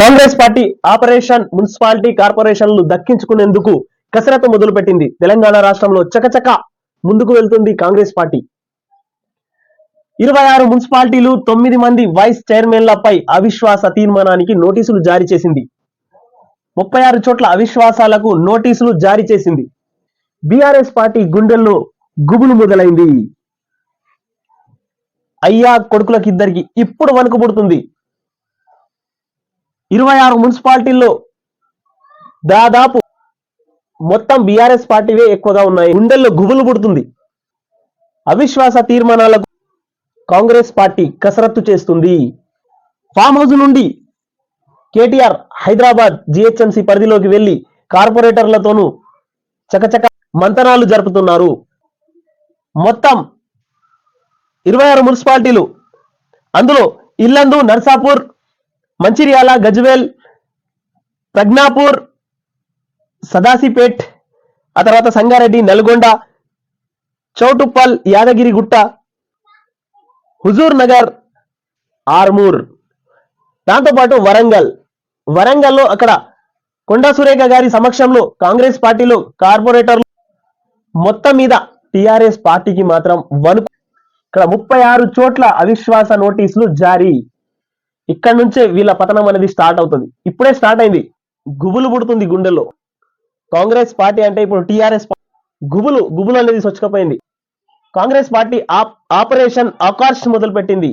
Congress party operation municipality కార్పొరేషన్లు దక్కించుకునేందుకు కసరత్తు మొదలుపెట్టింది. తెలంగాణ రాష్ట్రంలో చకచక ముందుకు వెళ్తుంది కాంగ్రెస్ పార్టీ. ఇరవై ఆరు మున్సిపాలిటీలు తొమ్మిది మంది వైస్ చైర్మన్లపై అవిశ్వాస తీర్మానానికి నోటీసులు జారీ చేసింది. ముప్పై ఆరు చోట్ల అవిశ్వాసాలకు నోటీసులు జారీ చేసింది. బీఆర్ఎస్ పార్టీ గుండెల్లో గుబులు మొదలైంది. అయ్యా కొడుకులకిద్దరికి ఇప్పుడు వణుకు పుడుతుంది. ఇరవై ఆరు మున్సిపాలిటీల్లో దాదాపు మొత్తం బీఆర్ఎస్ పార్టీవే ఎక్కువగా ఉన్నాయి. గుండెల్లో గుబులు పుడుతుంది. అవిశ్వాస తీర్మానాలకు కాంగ్రెస్ పార్టీ కసరత్తు చేస్తుంది. ఫామ్ హౌస్ నుండి కేటీఆర్ హైదరాబాద్ జిహెచ్ఎంసి పరిధిలోకి వెళ్ళి కార్పొరేటర్లతోనూ చకచక మంతనాలు జరుపుతున్నారు. మొత్తం ఇరవై ఆరు మున్సిపాలిటీలు అందులో ఇల్లందు నర్సాపూర్ మంచిర్యాల గజ్వేల్ ప్రజ్ఞాపూర్ సదాసిపేట్ ఆ తర్వాత సంగారెడ్డి నల్గొండ చౌటుప్పల్ యాదగిరిగుట్ట హుజూర్ నగర్ ఆర్మూర్ దాంతోపాటు వరంగల్. వరంగల్లో అక్కడ కొండా సురేఖ గారి సమక్షంలో కాంగ్రెస్ పార్టీలో కార్పొరేటర్లు మొత్తం మీద టిఆర్ఎస్ పార్టీకి మాత్రం వణుకు ఇక్కడ ముప్పై ఆరు చోట్ల అవిశ్వాస నోటీసులు జారీ. ఇక్కడ నుంచే వీళ్ళ పతనం అనేది స్టార్ట్ అవుతుంది. ఇప్పుడే స్టార్ట్ అయింది. గుబులు పుడుతుంది గుండెల్లో. కాంగ్రెస్ పార్టీ అంటే ఇప్పుడు టిఆర్ఎస్ గుబులు గుబులు అనేది సొచ్చుకపోయింది. కాంగ్రెస్ పార్టీ ఆప్- ఆపరేషన్ ఆకాష్ మొదలు పెట్టింది